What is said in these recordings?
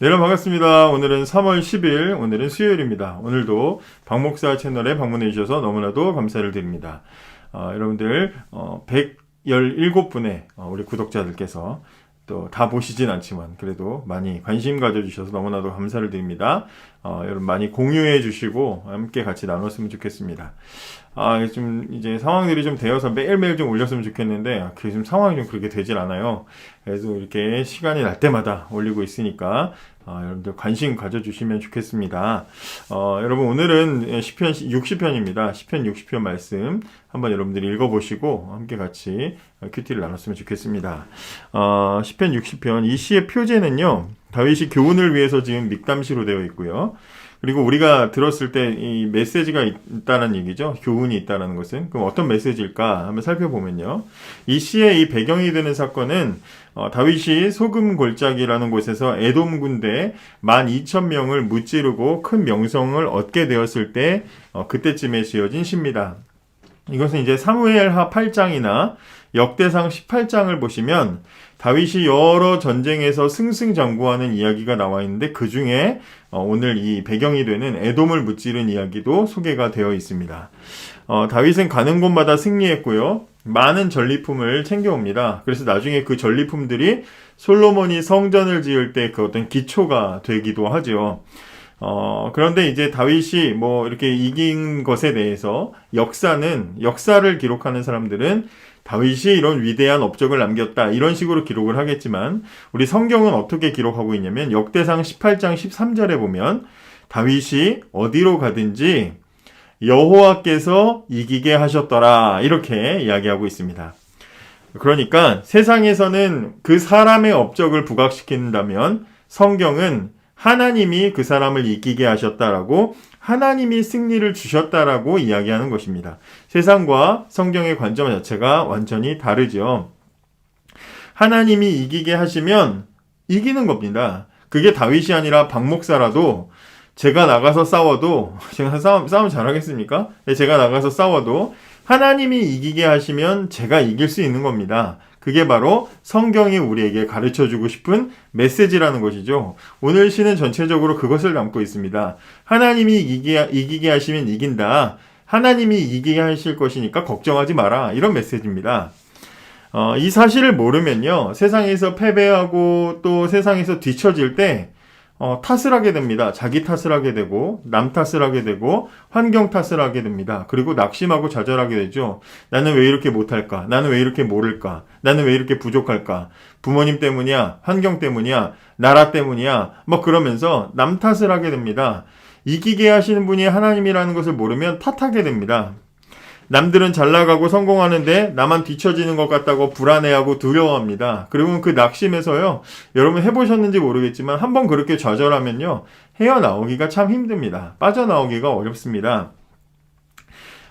네, 여러분 반갑습니다. 오늘은 3월 10일, 오늘은 수요일입니다. 오늘도 박목사 채널에 방문해 주셔서 너무나도 감사를 드립니다. 어, 여러분들 어, 117분의 어, 우리 구독자들께서 또 다 보시진 않지만 그래도 많이 관심 가져주셔서 너무나도 감사를 드립니다. 어, 여러분 많이 공유해 주시고 함께 같이 나눴으면 좋겠습니다. 아, 좀 이제 상황들이 좀 되어서 매일매일 좀 올렸으면 좋겠는데 아, 그게 좀 상황이 좀 그렇게 되질 않아요. 그래서 이렇게 시간이 날 때마다 올리고 있으니까 어, 여러분들 관심 가져주시면 좋겠습니다. 어, 여러분 오늘은 10편 60편입니다. 10편 60편 말씀 한번 여러분들이 읽어보시고 함께 같이 큐티를 나눴으면 좋겠습니다. 어, 10편 60편 이 시의 표제는요. 다윗이 교훈을 위해서 지금 mik담시로 되어 있고요. 그리고 우리가 들었을 때 이 메시지가 있다는 얘기죠. 교훈이 있다는 것은. 그럼 어떤 메시지일까 한번 살펴보면요. 이 시의 이 배경이 되는 사건은 어, 다윗이 소금 골짜기라는 곳에서 에돔 군대 12,000명을 무찌르고 큰 명성을 얻게 되었을 때 어, 그때쯤에 지어진 시입니다. 이것은 이제 사무엘하 8장이나 역대상 18장을 보시면 다윗이 여러 전쟁에서 승승장구하는 이야기가 나와 있는데 그 중에 어, 오늘 이 배경이 되는 에돔을 무찌른 이야기도 소개가 되어 있습니다. 어, 다윗은 가는 곳마다 승리했고요. 많은 전리품을 챙겨옵니다. 그래서 나중에 그 전리품들이 솔로몬이 성전을 지을 때 그 어떤 기초가 되기도 하죠. 어, 그런데 이제 다윗이 뭐 이렇게 이긴 것에 대해서 역사는, 역사를 기록하는 사람들은 다윗이 이런 위대한 업적을 남겼다. 이런 식으로 기록을 하겠지만, 우리 성경은 어떻게 기록하고 있냐면, 역대상 18장 13절에 보면, 다윗이 어디로 가든지 여호와께서 이기게 하셨더라. 이렇게 이야기하고 있습니다. 그러니까 세상에서는 그 사람의 업적을 부각시킨다면 성경은 하나님이 그 사람을 이기게 하셨다라고 하나님이 승리를 주셨다라고 이야기하는 것입니다. 세상과 성경의 관점 자체가 완전히 다르죠. 하나님이 이기게 하시면 이기는 겁니다. 그게 다윗이 아니라 박 목사라도 제가 나가서 싸워도 제가 싸움 싸움 잘하겠습니까? 네, 제가 나가서 싸워도 하나님이 이기게 하시면 제가 이길 수 있는 겁니다. 그게 바로 성경이 우리에게 가르쳐 주고 싶은 메시지라는 것이죠. 오늘 시는 전체적으로 그것을 담고 있습니다. 하나님이 이기게, 이기게 하시면 이긴다. 하나님이 이기게 하실 것이니까 걱정하지 마라. 이런 메시지입니다. 어, 이 사실을 모르면요. 세상에서 패배하고 또 세상에서 뒤처질 때 어, 탓을 하게 됩니다. 자기 탓을 하게 되고, 남 탓을 하게 되고, 환경 탓을 하게 됩니다. 그리고 낙심하고 좌절하게 되죠. 나는 왜 이렇게 못할까? 나는 왜 이렇게 모를까? 나는 왜 이렇게 부족할까? 부모님 때문이야? 환경 때문이야? 나라 때문이야? 뭐 그러면서 남 탓을 하게 됩니다. 이기게 하시는 분이 하나님이라는 것을 모르면 탓하게 됩니다. 남들은 잘 나가고 성공하는데 나만 뒤처지는 것 같다고 불안해하고 두려워합니다. 그리고 그 낙심에서요, 여러분 해보셨는지 모르겠지만 한번 그렇게 좌절하면요, 헤어나오기가 참 힘듭니다. 빠져나오기가 어렵습니다.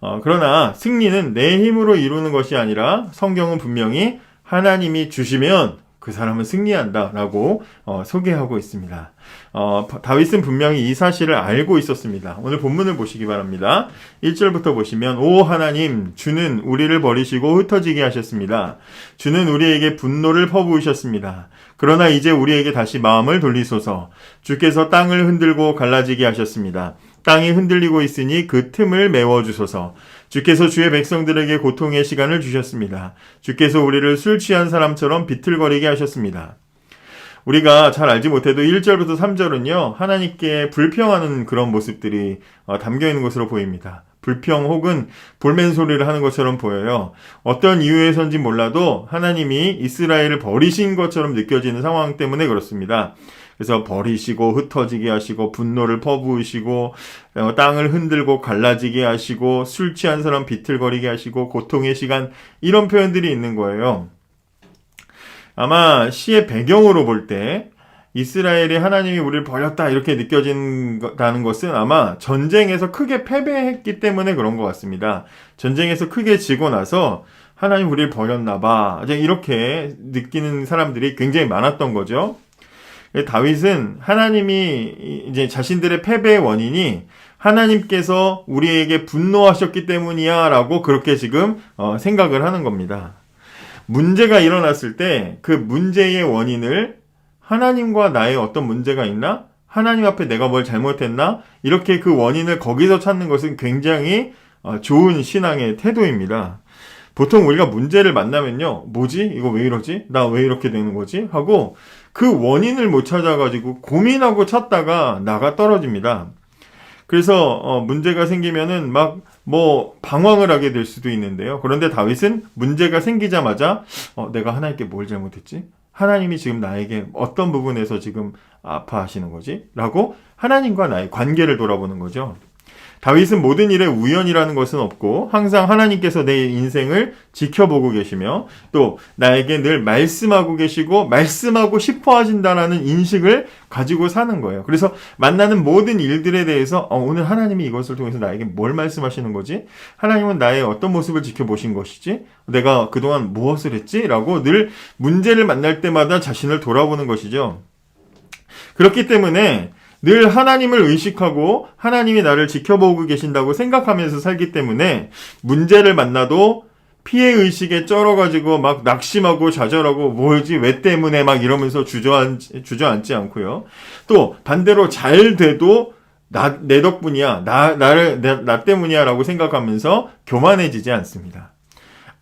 어, 그러나 승리는 내 힘으로 이루는 것이 아니라 성경은 분명히 하나님이 주시면 그 사람은 승리한다라고 어, 소개하고 있습니다. 어, 다윗은 분명히 이 사실을 알고 있었습니다. 오늘 본문을 보시기 바랍니다. 1절부터 보시면 오 하나님 주는 우리를 버리시고 흩어지게 하셨습니다. 주는 우리에게 분노를 퍼부으셨습니다. 그러나 이제 우리에게 다시 마음을 돌리소서. 주께서 땅을 흔들고 갈라지게 하셨습니다. 땅이 흔들리고 있으니 그 틈을 메워 주소서. 주께서 주의 백성들에게 고통의 시간을 주셨습니다. 주께서 우리를 술 취한 사람처럼 비틀거리게 하셨습니다. 우리가 잘 알지 못해도 1절부터 3절은요, 하나님께 불평하는 그런 모습들이 어, 담겨 있는 것으로 보입니다. 불평 혹은 볼멘 소리를 하는 것처럼 보여요. 어떤 이유에선지 몰라도 하나님이 이스라엘을 버리신 것처럼 느껴지는 상황 때문에 그렇습니다. 그래서 버리시고 흩어지게 하시고 분노를 퍼부으시고 어, 땅을 흔들고 갈라지게 하시고 술 취한 사람 비틀거리게 하시고 고통의 시간 이런 표현들이 있는 거예요. 아마 시의 배경으로 볼 때 이스라엘이 하나님이 우리를 버렸다 이렇게 느껴진다는 것은 아마 전쟁에서 크게 패배했기 때문에 그런 것 같습니다. 전쟁에서 크게 지고 나서 하나님 우리를 버렸나 봐. 이렇게 느끼는 사람들이 굉장히 많았던 거죠. 다윗은 하나님이 이제 자신들의 패배의 원인이 하나님께서 우리에게 분노하셨기 때문이야 라고 그렇게 지금 어, 생각을 하는 겁니다. 문제가 일어났을 때 그 문제의 원인을 하나님과 나의 어떤 문제가 있나? 하나님 앞에 내가 뭘 잘못했나? 이렇게 그 원인을 거기서 찾는 것은 굉장히 어, 좋은 신앙의 태도입니다. 보통 우리가 문제를 만나면요, 뭐지? 이거 왜 이러지? 나 왜 이렇게 되는 거지? 하고 그 원인을 못 찾아가지고 고민하고 찾다가 나가 떨어집니다. 그래서 어, 문제가 생기면은 막 뭐 방황을 하게 될 수도 있는데요. 그런데 다윗은 문제가 생기자마자 어, 내가 하나님께 뭘 잘못했지? 하나님이 지금 나에게 어떤 부분에서 지금 아파하시는 거지? 라고 하나님과 나의 관계를 돌아보는 거죠. 다윗은 모든 일에 우연이라는 것은 없고 항상 하나님께서 내 인생을 지켜보고 계시며 또 나에게 늘 말씀하고 계시고 말씀하고 싶어 하신다라는 인식을 가지고 사는 거예요. 그래서 만나는 모든 일들에 대해서 어, 오늘 하나님이 이것을 통해서 나에게 뭘 말씀하시는 거지? 하나님은 나의 어떤 모습을 지켜보신 것이지? 내가 그동안 무엇을 했지? 라고 늘 문제를 만날 때마다 자신을 돌아보는 것이죠. 그렇기 때문에 늘 하나님을 의식하고 하나님이 나를 지켜보고 계신다고 생각하면서 살기 때문에 문제를 만나도 피해 의식에 쩔어가지고 막 낙심하고 좌절하고 뭐지 왜 때문에 막 이러면서 주저앉, 주저앉지 않고요. 또 반대로 잘 돼도 나, 내 덕분이야. 나, 나를, 나, 나 때문이야. 라고 생각하면서 교만해지지 않습니다.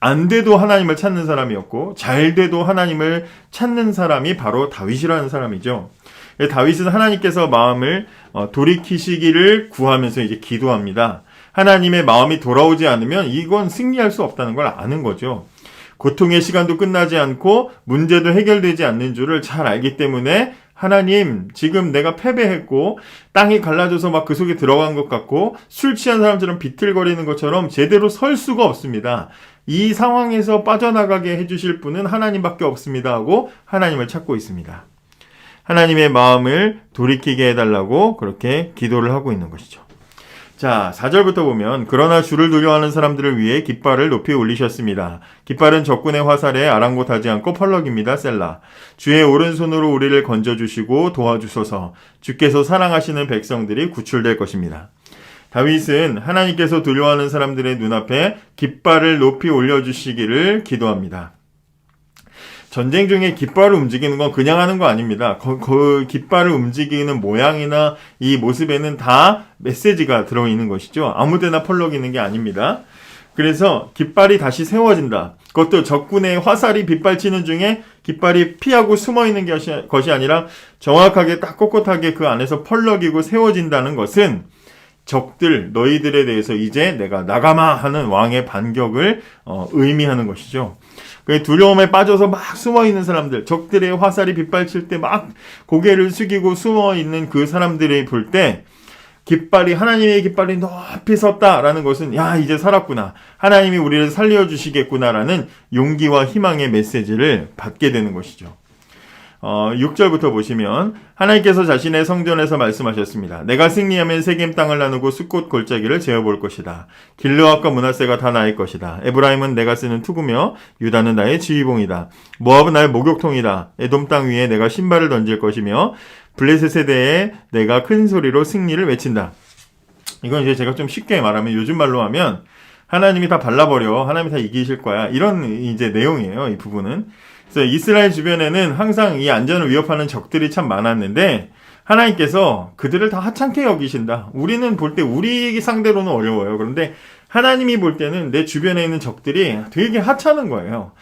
안 돼도 하나님을 찾는 사람이었고, 잘 돼도 하나님을 찾는 사람이 바로 다윗이라는 사람이죠. 다윗은 하나님께서 마음을 어, 돌이키시기를 구하면서 이제 기도합니다. 하나님의 마음이 돌아오지 않으면 이건 승리할 수 없다는 걸 아는 거죠. 고통의 시간도 끝나지 않고 문제도 해결되지 않는 줄을 잘 알기 때문에 하나님, 지금 내가 패배했고, 땅이 갈라져서 막 그 속에 들어간 것 같고, 술 취한 사람처럼 비틀거리는 것처럼 제대로 설 수가 없습니다. 이 상황에서 빠져나가게 해주실 분은 하나님밖에 없습니다. 하고 하나님을 찾고 있습니다. 하나님의 마음을 돌이키게 해달라고 그렇게 기도를 하고 있는 것이죠. 자, 4절부터 보면 그러나 주를 두려워하는 사람들을 위해 깃발을 높이 올리셨습니다. 깃발은 적군의 화살에 아랑곳하지 않고 펄럭입니다. 셀라. 주의 오른손으로 우리를 건져 주시고 도와주소서. 주께서 사랑하시는 백성들이 구출될 것입니다. 다윗은 하나님께서 두려워하는 사람들의 눈앞에 깃발을 높이 올려 주시기를 기도합니다. 전쟁 중에 깃발을 움직이는 건 그냥 하는 거 아닙니다. 그, 그 깃발을 움직이는 모양이나 이 모습에는 다 메시지가 들어있는 것이죠. 아무데나 펄럭이는 게 아닙니다. 그래서 깃발이 다시 세워진다. 그것도 적군의 화살이 빗발치는 중에 깃발이 피하고 숨어 있는 것이, 아니라 정확하게 딱 꼿꼿하게 그 안에서 펄럭이고 세워진다는 것은 적들 너희들에 대해서 이제 내가 나가마 하는 왕의 반격을 어, 의미하는 것이죠. 그 두려움에 빠져서 막 숨어 있는 사람들, 적들의 화살이 빗발칠 때 막 고개를 숙이고 숨어 있는 그 사람들이 볼 때 깃발이 하나님의 깃발이 높이 섰다라는 것은 야 이제 살았구나 하나님이 우리를 살려 주시겠구나라는 용기와 희망의 메시지를 받게 되는 것이죠. 어, 6절부터 보시면 하나님께서 자신의 성전에서 말씀하셨습니다. 내가 승리하면 세겜 땅을 나누고 숲꽃 골짜기를 재어볼 것이다. 길르앗과 문하세가 다 나의 것이다. 에브라임은 내가 쓰는 투구며 유다는 나의 지휘봉이다. 모압은 나의 목욕통이다. 에돔 땅 위에 내가 신발을 던질 것이며 블레셋에 대해 내가 큰 소리로 승리를 외친다. 이건 이제 제가 좀 쉽게 말하면 요즘 말로 하면 하나님이 다 발라버려. 하나님이 다 이기실 거야. 이런 이제 내용이에요. 이 부분은. 그래서 이스라엘 주변에는 항상 이 안전을 위협하는 적들이 참 많았는데 하나님께서 그들을 다 하찮게 여기신다. 우리는 볼 때 우리 상대로는 어려워요. 그런데 하나님이 볼 때는 내 주변에 있는 적들이 되게 하찮은 거예요.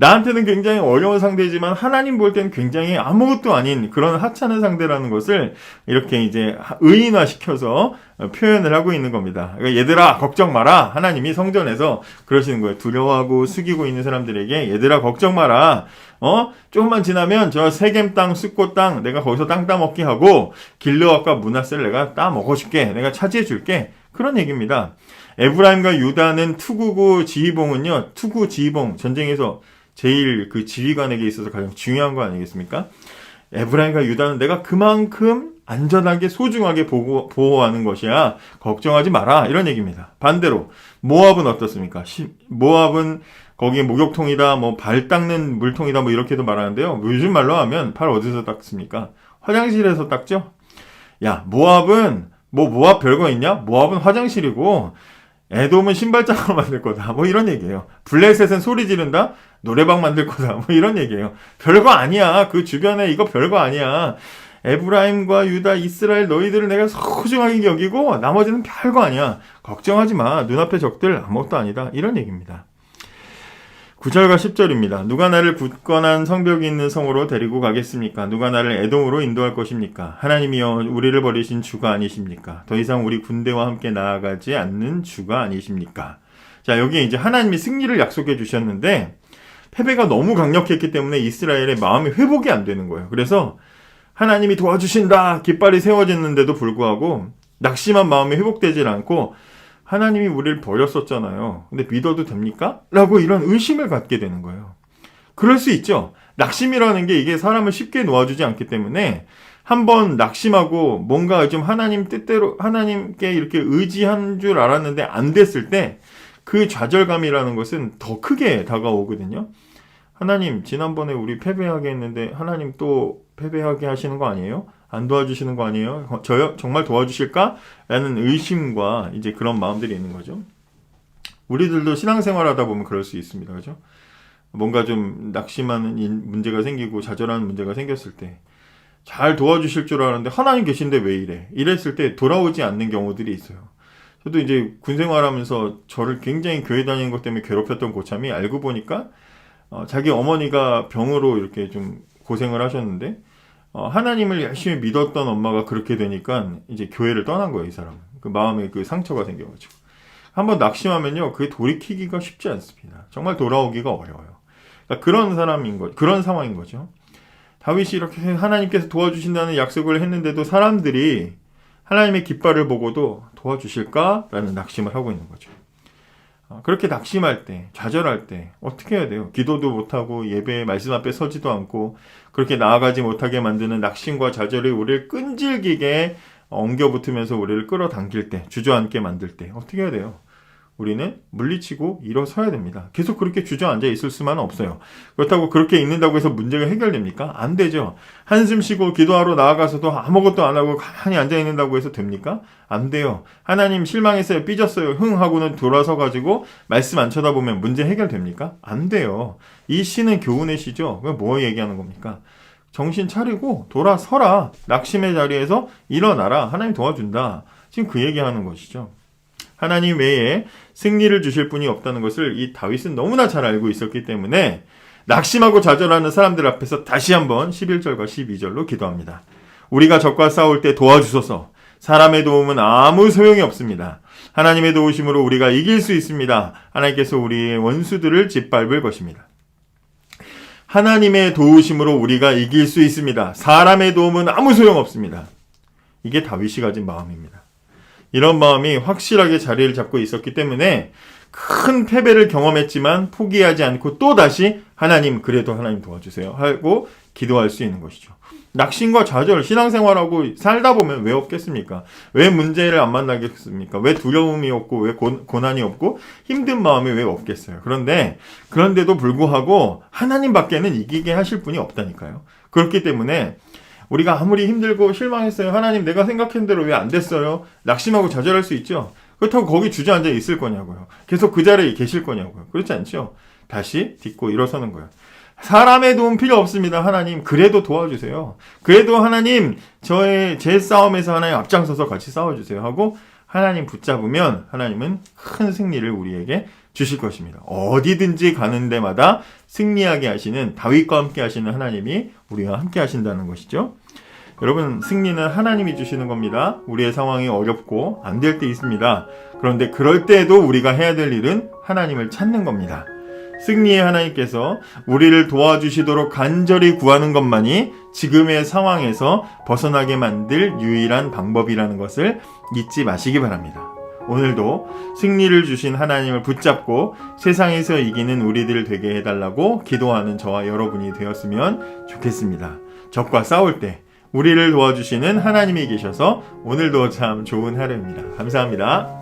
나한테는 굉장히 어려운 상대지만 하나님 볼 때는 굉장히 아무것도 아닌 그런 하찮은 상대라는 것을 이렇게 이제 의인화 시켜서 표현을 하고 있는 겁니다. 그러니까 얘들아 걱정 마라. 하나님이 성전에서 그러시는 거예요. 두려워하고 숙이고 있는 사람들에게 얘들아 걱정 마라. 어? 조금만 지나면 저 세겜 땅, 숲꽃 땅 내가 거기서 땅 따먹게 하고 길르앗과 문하세를 내가 따 먹어 줄게. 내가 차지해 줄게. 그런 얘기입니다. 에브라임과 유다는 투구고 지휘봉은요. 투구 지휘봉 전쟁에서 제일 그 지휘관에게 있어서 가장 중요한 거 아니겠습니까? 에브라임과 유다는 내가 그만큼 안전하게 소중하게 보고, 보호하는 것이야. 걱정하지 마라. 이런 얘기입니다. 반대로 모압은 어떻습니까? 모압은 거기에 목욕통이다, 뭐 발 닦는 물통이다, 뭐 이렇게도 말하는데요. 요즘 말로 하면 발 어디서 닦습니까? 화장실에서 닦죠? 야, 모압은 뭐 모압 별거 있냐? 모압은 화장실이고 에돔은 신발장으로 만들 거다. 뭐 이런 얘기예요. 블레셋은 소리 지른다? 노래방 만들 거다. 뭐 이런 얘기예요. 별거 아니야. 그 주변에 이거 별거 아니야. 에브라임과 유다, 이스라엘 너희들을 내가 소중하게 여기고 나머지는 별거 아니야. 걱정하지 마. 눈앞의 적들 아무것도 아니다. 이런 얘기입니다. 9절과 10절입니다. 누가 나를 굳건한 성벽이 있는 성으로 데리고 가겠습니까? 누가 나를 에돔으로 인도할 것입니까? 하나님이여 우리를 버리신 주가 아니십니까? 더 이상 우리 군대와 함께 나아가지 않는 주가 아니십니까? 자, 여기에 이제 하나님이 승리를 약속해 주셨는데 패배가 너무 강력했기 때문에 이스라엘의 마음이 회복이 안 되는 거예요. 그래서 하나님이 도와주신다 깃발이 세워졌는데도 불구하고 낙심한 마음이 회복되질 않고 하나님이 우리를 버렸었잖아요. 근데 믿어도 됩니까? 라고 이런 의심을 갖게 되는 거예요. 그럴 수 있죠. 낙심이라는 게 이게 사람을 쉽게 놓아주지 않기 때문에 한번 낙심하고 뭔가 좀 하나님 뜻대로 하나님께 이렇게 의지한 줄 알았는데 안 됐을 때 그 좌절감이라는 것은 더 크게 다가오거든요. 하나님 지난번에 우리 패배하게 했는데 하나님 또 패배하게 하시는 거 아니에요? 안 도와주시는 거 아니에요? 저요 정말 도와주실까? 라는 의심과 이제 그런 마음들이 있는 거죠. 우리들도 신앙생활 하다 보면 그럴 수 있습니다. 그죠? 뭔가 좀 낙심하는 인- 문제가 생기고 좌절하는 문제가 생겼을 때 잘 도와주실 줄 알았는데 하나님 계신데 왜 이래? 이랬을 때 돌아오지 않는 경우들이 있어요. 저도 이제 군 생활하면서 저를 굉장히 교회 다니는 것 때문에 괴롭혔던 고참이 알고 보니까 어, 자기 어머니가 병으로 이렇게 좀 고생을 하셨는데 어, 하나님을 열심히 믿었던 엄마가 그렇게 되니까 이제 교회를 떠난 거예요, 이 사람은. 그 마음에 그 상처가 생겨가지고. 한번 낙심하면요, 그게 돌이키기가 쉽지 않습니다. 정말 돌아오기가 어려워요. 그러니까 그런 사람인 거, 그런 상황인 거죠. 다윗이 이렇게 하나님께서 도와주신다는 약속을 했는데도 사람들이 하나님의 깃발을 보고도 도와주실까라는 낙심을 하고 있는 거죠. 어, 그렇게 낙심할 때, 좌절할 때 어떻게 해야 돼요? 기도도 못하고 예배 말씀 앞에 서지도 않고 그렇게 나아가지 못하게 만드는 낙심과 좌절이 우리를 끈질기게 엉겨붙으면서 우리를 끌어당길 때, 주저앉게 만들 때 어떻게 해야 돼요? 우리는 물리치고 일어서야 됩니다. 계속 그렇게 주저앉아 있을 수만은 없어요. 그렇다고 그렇게 있는다고 해서 문제가 해결됩니까? 안 되죠. 한숨 쉬고 기도하러 나아가서도 아무것도 안 하고 가만히 앉아 있는다고 해서 됩니까? 안 돼요. 하나님 실망했어요. 삐졌어요. 흥 하고는 돌아서 가지고 말씀 안 쳐다보면 문제 해결됩니까? 안 돼요. 이 시는 교훈의 시죠. 그뭐 얘기하는 겁니까? 정신 차리고 돌아서라. 낙심의 자리에서 일어나라. 하나님 도와준다. 지금 그 얘기하는 것이죠. 하나님 외에 승리를 주실 분이 없다는 것을 이 다윗은 너무나 잘 알고 있었기 때문에 낙심하고 좌절하는 사람들 앞에서 다시 한번 11절과 12절로 기도합니다. 우리가 적과 싸울 때 도와주소서. 사람의 도움은 아무 소용이 없습니다. 하나님의 도우심으로 우리가 이길 수 있습니다. 하나님께서 우리의 원수들을 짓밟을 것입니다. 하나님의 도우심으로 우리가 이길 수 있습니다. 사람의 도움은 아무 소용 없습니다. 이게 다윗이 가진 마음입니다. 이런 마음이 확실하게 자리를 잡고 있었기 때문에 큰 패배를 경험했지만 포기하지 않고 또 다시 하나님 그래도 하나님 도와주세요 하고 기도할 수 있는 것이죠. 낙심과 좌절, 신앙생활하고 살다 보면 왜 없겠습니까? 왜 문제를 안 만나겠습니까? 왜 두려움이 없고, 왜 고, 고난이 없고, 힘든 마음이 왜 없겠어요? 그런데, 그런데도 불구하고, 하나님 밖에는 이기게 하실 분이 없다니까요. 그렇기 때문에, 우리가 아무리 힘들고 실망했어요. 하나님 내가 생각한 대로 왜 안 됐어요? 낙심하고 좌절할 수 있죠. 그렇다고 거기 주저앉아 있을 거냐고요. 계속 그 자리에 계실 거냐고요. 그렇지 않죠. 다시 딛고 일어서는 거예요. 사람의 도움 필요 없습니다. 하나님 그래도 도와주세요. 그래도 하나님 저의 제 싸움에서 하나님 앞장서서 같이 싸워주세요 하고 하나님 붙잡으면 하나님은 큰 승리를 우리에게 주실 것입니다. 어디든지 가는 데마다 승리하게 하시는 다윗과 함께 하시는 하나님이 우리와 함께 하신다는 것이죠. 여러분 승리는 하나님이 주시는 겁니다. 우리의 상황이 어렵고 안 될 때 있습니다. 그런데 그럴 때에도 우리가 해야 될 일은 하나님을 찾는 겁니다. 승리의 하나님께서 우리를 도와주시도록 간절히 구하는 것만이 지금의 상황에서 벗어나게 만들 유일한 방법이라는 것을 잊지 마시기 바랍니다. 오늘도 승리를 주신 하나님을 붙잡고 세상에서 이기는 우리들 되게 해달라고 기도하는 저와 여러분이 되었으면 좋겠습니다. 적과 싸울 때 우리를 도와주시는 하나님이 계셔서 오늘도 참 좋은 하루입니다. 감사합니다.